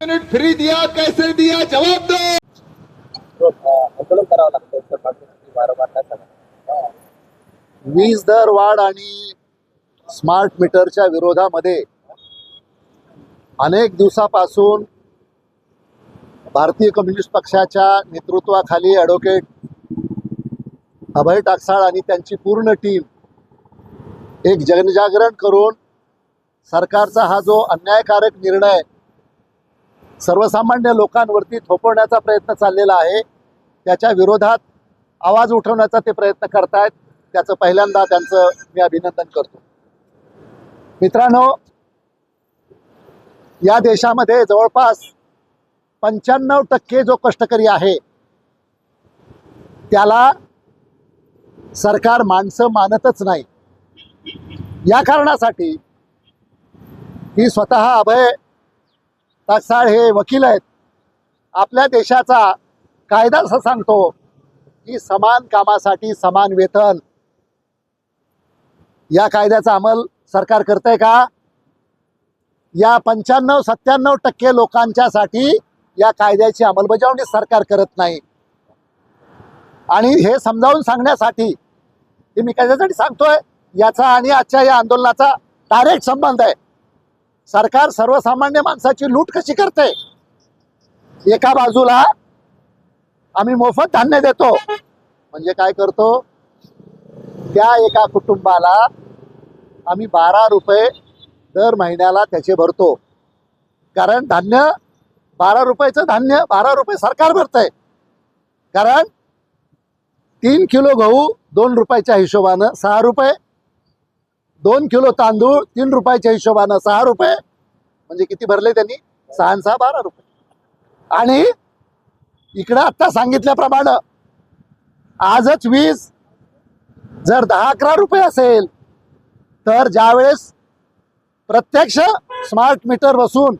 Minute free दिया कैसे दिया? जवाब दो। आंदोलन करावं लागतं वीज दर वाढ आणि स्मार्ट मीटरच्या विरोधामध्ये अनेक दिवसापासून भारतीय कम्युनिस्ट पक्षाच्या नेतृत्वाखाली ॲडव्होकेट अभय टाकसाळ आणि त्यांची पूर्ण टीम एक जनजागरण करून सरकारचा हा जो अन्यायकारक निर्णय सर्वसामान्य लोकांवरती थोपवण्याचा प्रयत्न चाललेला आहे. त्याच्या विरोधात आवाज उठवण्याचा ते प्रयत्न करतायत. त्याचं पहिल्यांदा त्यांचं मी अभिनंदन करतो. मित्रांनो या देशामध्ये जवळपास पंच्याण्णव टक्के जो कष्टकरी आहे त्याला सरकार माणसं मानतच नाही. या कारणासाठी ही स्वतः अभय टाकसाळ हे वकील आहेत. आपल्या देशाचा कायदा असं सांगतो की समान कामासाठी समान वेतन. या कायद्याचा अंमल सरकार करतंय का? या पंच्याण्णव सत्त्याण्णव टक्के लोकांच्यासाठी या कायद्याची अंमलबजावणी सरकार करत नाही. आणि हे समजावून सांगण्यासाठी हे मी कशासाठी सांगतोय? याचा आणि आजच्या या आंदोलनाचा डायरेक्ट संबंध आहे. सरकार सर्वसामान्य माणसाची लूट कशी करते? एका बाजूला आम्ही मोफत धान्य देतो. म्हणजे काय करतो? त्या एका कुटुंबाला आम्ही बारा रुपये दर महिन्याला त्याचे भरतो. कारण धान्य बारा रुपयाचं धान्य बारा रुपये सरकार भरतंय. कारण तीन किलो गहू दोन रुपयाच्या हिशोबानं सहा रुपये दोन किलो तांदूळ तीन रुपयाच्या हिशोबानं सहा रुपये. म्हणजे किती भरले त्यांनी? सहा सहा बारा रुपये. आणि इकडं आत्ता सांगितल्याप्रमाणे आजच वीज जर दहा अकरा रुपये असेल तर ज्यावेळेस प्रत्यक्ष स्मार्ट मीटर बसून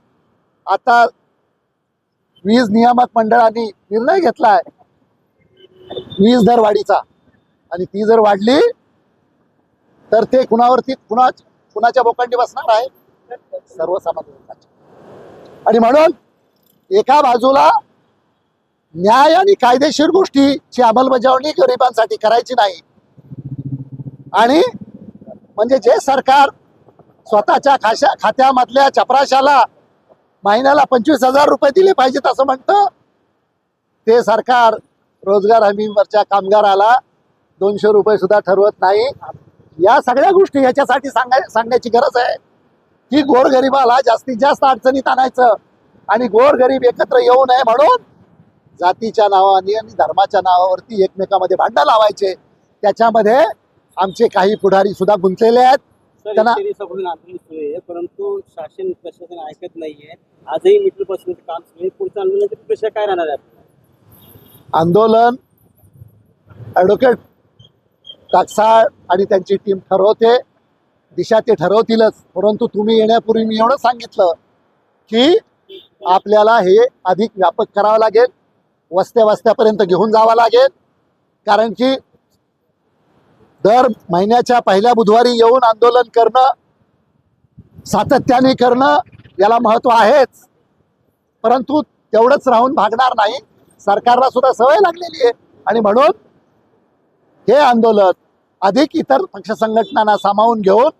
आता वीज नियामक मंडळाने निर्णय घेतलाय वीज दर वाढीचा आणि ती जर वाढली तर ते कुणावरती कुणा कुणाच्या बोकांडी बसणार आहे? सर्वसामान्य आणि म्हणून एका बाजूला न्याय आणि कायदेशीर गोष्टीची अंमलबजावणी गरिबांसाठी करायची नाही. आणि म्हणजे जे सरकार स्वतःच्या खाशा खात्यामधल्या चपराशाला महिन्याला पंचवीस हजार रुपये दिले पाहिजेत असं म्हणतं ते सरकार रोजगार हमीवरच्या कामगाराला दोनशे रुपये सुद्धा ठरवत नाही. या सगळ्या गोष्टी याच्यासाठी सांगाय सांगण्याची गरज आहे. की गोरगरिबाला जास्तीत जास्त अडचणीत आणायचं आणि गोरगरीब एकत्र येऊ नये म्हणून जातीच्या नावाने आणि धर्माच्या नावावरती एकमेकामध्ये भांडण लावायचे. त्याच्यामध्ये आमचे काही पुढारी सुद्धा गुंतलेले आहेत. त्यांना- परंतु शासन प्रशासन ऐकत नाहीये. आजही मीटर बसण्याचं काम पुढच्या आंदोलनाची प्रशा काय राहणार आहे आंदोलन ॲडव्होकेट टाकसाळ आणि त्यांची टीम ठरवते. दिशा ते ठरवतीलच परंतु तुम्ही येण्यापूर्वी मी एवढं सांगितलं की आपल्याला हे अधिक व्यापक करावं लागेल वस्त्या वस्त्यापर्यंत घेऊन जावं लागेल. कारण की दर महिन्याच्या पहिल्या बुधवारी येऊन आंदोलन करणं सातत्याने करणं याला महत्त्व आहेच. परंतु तेवढंच राहून भागणार नाही. सरकारला सुद्धा सवय लागलेली आहे. आणि म्हणून हे आंदोलन अधिक इतर पक्ष संघटनांना सामावून घेऊन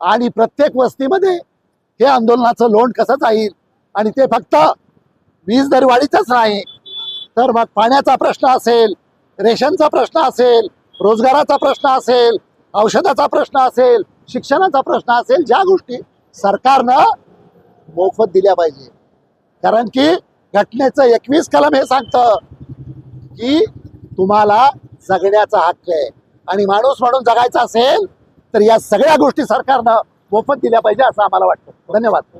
आणि प्रत्येक वस्तीमध्ये हे आंदोलनाचं लोण कसं जाईल? आणि ते फक्त वीज दरवाढीचंच नाही तर मग पाण्याचा प्रश्न असेल रेशनचा प्रश्न असेल रोजगाराचा प्रश्न असेल औषधाचा प्रश्न असेल शिक्षणाचा प्रश्न असेल ज्या गोष्टी सरकारनं मोफत दिल्या पाहिजे. कारण की घटनेचं एकवीस कलम हे सांगतं की तुम्हाला जगण्याचा हक्क आहे. आणि माणूस म्हणून जगायचा असेल तर या सगळ्या गोष्टी सरकारनं मोफत दिल्या पाहिजे असं आम्हाला वाटतं. धन्यवाद.